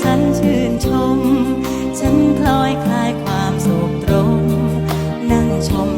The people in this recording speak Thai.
ฉันชื่นชม ฉันคลอยคลายความโศกตรง นั่งชม